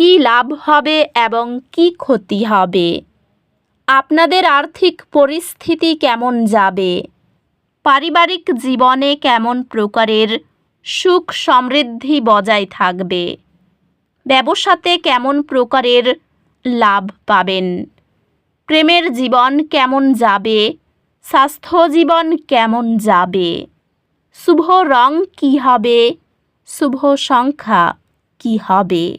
কি লাভ হবে এবং কি ক্ষতি হবে? আপনাদের আর্থিক পরিস্থিতি কেমন যাবে? পারিবারিক জীবনে কেমন প্রকারের সুখ সমৃদ্ধি বজায় থাকবে? ব্যবসাতে কেমন প্রকারের লাভ পাবেন? প্রেমের জীবন কেমন যাবে? স্বাস্থ্য জীবন কেমন যাবে? শুভ রং কী হবে? শুভ সংখ্যা কী হবে?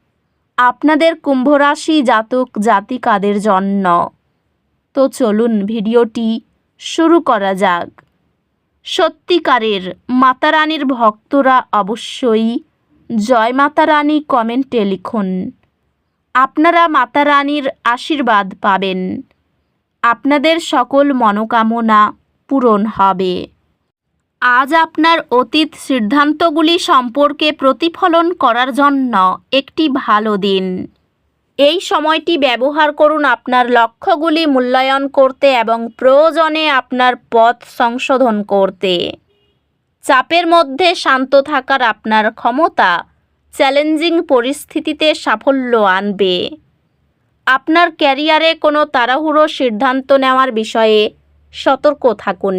আপনাদের কুম্ভরাশি জাতক জাতিকাদের জন্য। তো চলুন ভিডিওটি শুরু করা যাক। সত্যিকারের মাতারানীর ভক্তরা অবশ্যই জয় মাতারানী কমেন্টে লিখুন। আপনারা মাতারানীর আশীর্বাদ পাবেন। আপনাদের সকল মনোকামনা পূরণ হবে। আজ আপনার অতীত সিদ্ধান্তগুলি সম্পর্কে প্রতিফলন করার জন্য একটি ভালো দিন। এই সময়টি ব্যবহার করুন আপনার লক্ষ্যগুলি মূল্যায়ন করতে এবং প্রয়োজনে আপনার পথ সংশোধন করতে। চাপের মধ্যে শান্ত থাকার আপনার ক্ষমতা চ্যালেঞ্জিং পরিস্থিতিতে সাফল্য আনবে। আপনার ক্যারিয়ারে কোনো তাড়াহুড়ো সিদ্ধান্ত নেওয়ার বিষয়ে সতর্ক থাকুন।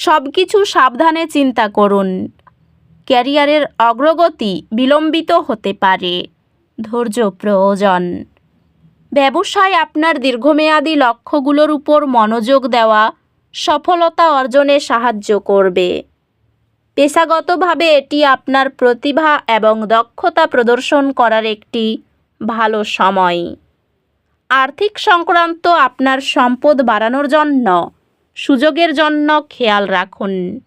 সব কিছু সাবধানে চিন্তা করুন। ক্যারিয়ারের অগ্রগতি বিলম্বিত হতে পারে। ধৈর্য প্রয়োজন। ব্যবসায় আপনার দীর্ঘমেয়াদী লক্ষ্যগুলোর উপর মনোযোগ দেওয়া সফলতা অর্জনে সাহায্য করবে। পেশাগতভাবে এটি আপনার প্রতিভা এবং দক্ষতা প্রদর্শন করার একটি ভালো সময়। আর্থিক সংক্রান্ত আপনার সম্পদ বাড়ানোর জন্য সুযোগের জন্য খেয়াল রাখুন।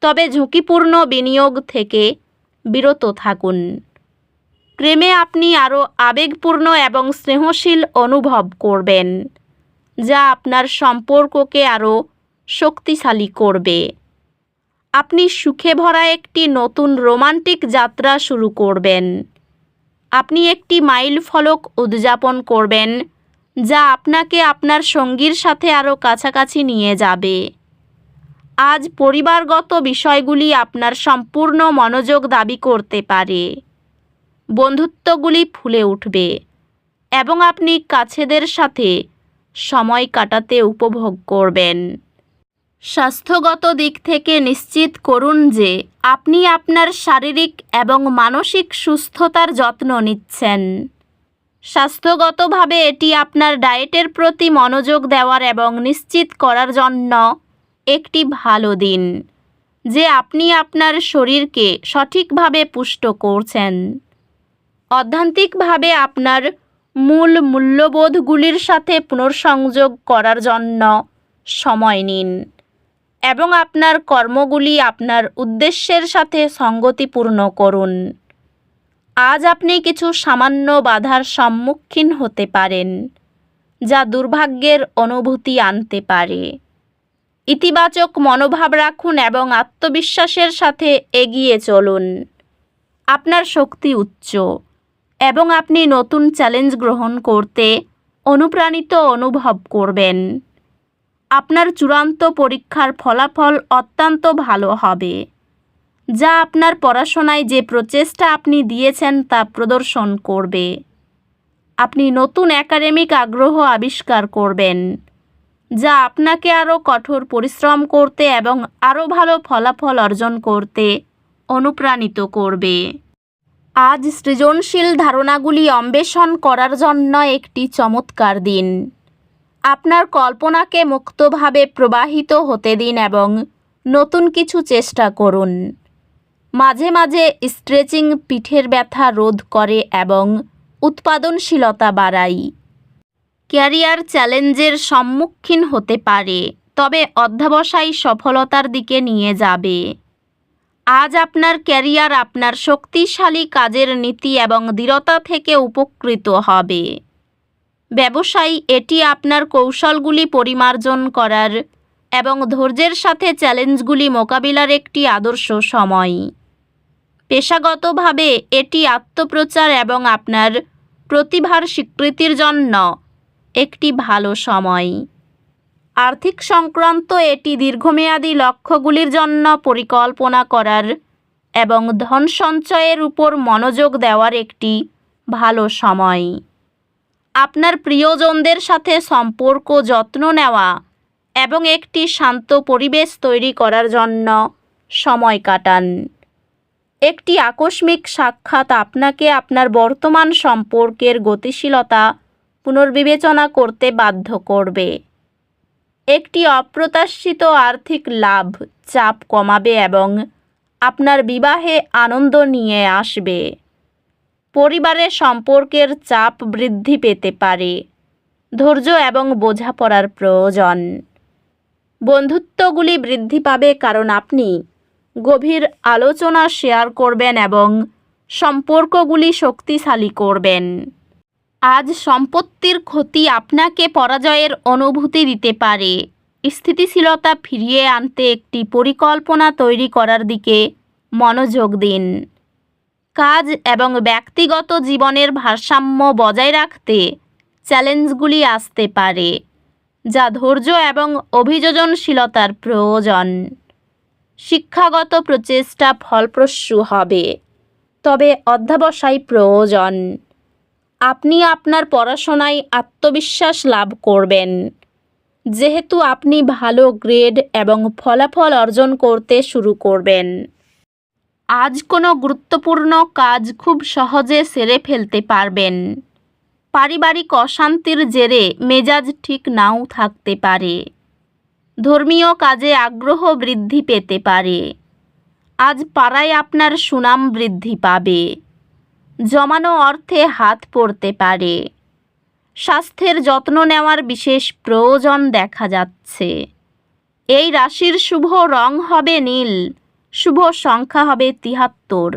তবে ঝুঁকিপূর্ণ বিনিয়োগ থেকে বিরত থাকুন। প্রেমে আপনি আরও আবেগপূর্ণ এবং স্নেহশীল অনুভব করবেন, যা আপনার সম্পর্ককে আরও শক্তিশালী করবে। আপনি সুখে ভরা একটি নতুন রোমান্টিক যাত্রা শুরু করবেন। আপনি একটি মাইল ফলক উদযাপন করবেন যা আপনাকে আপনার সঙ্গীর সাথে আরও কাছাকাছি নিয়ে যাবে। আজ পরিবারগত বিষয়গুলি আপনার সম্পূর্ণ মনোযোগ দাবি করতে পারে। বন্ধুত্বগুলি ফুলে উঠবে এবং আপনি কাছেদের সাথে সময় কাটাতে উপভোগ করবেন। স্বাস্থ্যগত দিক থেকে নিশ্চিত করুন যে আপনি আপনার শারীরিক এবং মানসিক সুস্থতার যত্ন নিচ্ছেন। স্বাস্থ্যগতভাবে এটি আপনার ডায়েটের প্রতি মনোযোগ দেওয়ার এবং নিশ্চিত করার জন্য একটি ভালো দিন, যে আপনি আপনার শরীরকে সঠিকভাবে পুষ্ট করছেন। অধ্যান্তিকভাবে আপনার মূল মূল্যবোধগুলির সাথে পুনর্সংযোগ করার জন্য সময় নিন এবং আপনার কর্মগুলি আপনার উদ্দেশ্যের সাথে সঙ্গতিপূর্ণ করুন। আজ আপনি কিছু সামান্য বাধার সম্মুখীন হতে পারেন, যা দুর্ভাগ্যের অনুভূতি আনতে পারে। ইতিবাচক মনোভাব রাখুন এবং আত্মবিশ্বাসের সাথে এগিয়ে চলুন। আপনার শক্তি উচ্চ এবং আপনি নতুন চ্যালেঞ্জ গ্রহণ করতে অনুপ্রাণিত অনুভব করবেন। আপনার চূড়ান্ত পরীক্ষার ফলাফল অত্যন্ত ভালো হবে। যা আপনার পড়াশোনায় যে প্রচেষ্টা আপনি দিয়েছেন তা প্রদর্শন করবে। আপনি নতুন একাডেমিক আগ্রহ আবিষ্কার করবেন, যা আপনাকে আরও কঠোর পরিশ্রম করতে এবং আরও ভালো ফলাফল অর্জন করতে অনুপ্রাণিত করবে। আজ সৃজনশীল ধারণাগুলি অন্বেষণ করার জন্য একটি চমৎকার দিন। আপনার কল্পনাকে মুক্তভাবে প্রবাহিত হতে দিন এবং নতুন কিছু চেষ্টা করুন। মাঝে মাঝে স্ট্রেচিং পিঠের ব্যথা রোধ করে এবং উৎপাদনশীলতা বাড়ায়। ক্যারিয়ার চ্যালেঞ্জের সম্মুখীন হতে পারে, তবে অধ্যবসায় সফলতার দিকে নিয়ে যাবে। আজ আপনার ক্যারিয়ার আপনার শক্তিশালী কাজের নীতি এবং দৃঢ়তা থেকে উপকৃত হবে। ব্যবসায়ী এটি আপনার কৌশলগুলি পরিমার্জন করার এবং ধৈর্যের সাথে চ্যালেঞ্জগুলি মোকাবিলার একটি আদর্শ সময়। পেশাগতভাবে এটি আত্মপ্রচার এবং আপনার প্রতিভার স্বীকৃতির জন্য একটি ভালো সময়। আর্থিক সংক্রান্ত এটি দীর্ঘমেয়াদী লক্ষ্যগুলির জন্য পরিকল্পনা করার এবং ধন সঞ্চয়ের উপর মনোযোগ দেওয়ার একটি ভালো সময়। আপনার প্রিয়জনদের সাথে সম্পর্ক যত্ন নেওয়া এবং একটি শান্ত পরিবেশ তৈরি করার জন্য সময় কাটান। একটি আকস্মিক সাক্ষাৎ আপনাকে আপনার বর্তমান সম্পর্কের গতিশীলতা পুনর্বিবেচনা করতে বাধ্য করবে। একটি অপ্রত্যাশিত আর্থিক লাভ, চাপ কমাবে এবং আপনার বিবাহে আনন্দ নিয়ে আসবে। পরিবারের সম্পর্কের চাপ বৃদ্ধি পেতে পারে। ধৈর্য এবং বোঝাপড়ার প্রয়োজন। বন্ধুত্বগুলি বৃদ্ধি পাবে কারণ আপনি গভীর আলোচনা শেয়ার করবেন এবং সম্পর্কগুলি শক্তিশালী করবেন। আজ সম্পত্তির ক্ষতি আপনাকে পরাজয়ের অনুভূতি দিতে পারে। স্থিতিশীলতা ফিরিয়ে আনতে একটি পরিকল্পনা তৈরি করার দিকে মনোযোগ দিন। কাজ এবং ব্যক্তিগত জীবনের ভারসাম্য বজায় রাখতে চ্যালেঞ্জগুলি আসতে পারে, যা ধৈর্য এবং অভিযোজনশীলতার প্রয়োজন। শিক্ষাগত প্রচেষ্টা ফলপ্রসূ হবে। তবে অধ্যাবসায় প্রয়োজন। আপনি আপনার পড়াশোনায় আত্মবিশ্বাস লাভ করবেন। যেহেতু আপনি ভালো গ্রেড এবং ফলাফল অর্জন করতে শুরু করবেন। আজ কোনো গুরুত্বপূর্ণ কাজ খুব সহজে সেরে ফেলতে পারবেন। পারিবারিক অশান্তির জেরে মেজাজ ঠিক নাও থাকতে পারে। ধর্মীয় কাজে আগ্রহ বৃদ্ধি পেতে পারে। আজ পাড়ায় আপনার সুনাম বৃদ্ধি পাবে। জমানো অর্থে হাত পড়তে পারে। স্বাস্থ্যের যত্ন নেওয়ার বিশেষ প্রয়োজন দেখা যাচ্ছে। এই রাশির শুভ রং হবে নীল, শুভ সংখ্যা হবে তিহাত্তর।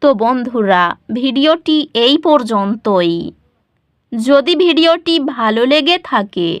তো বন্ধুরা, ভিডিওটি এই পর্যন্তই। যদি ভিডিওটি ভালো লেগে থাকে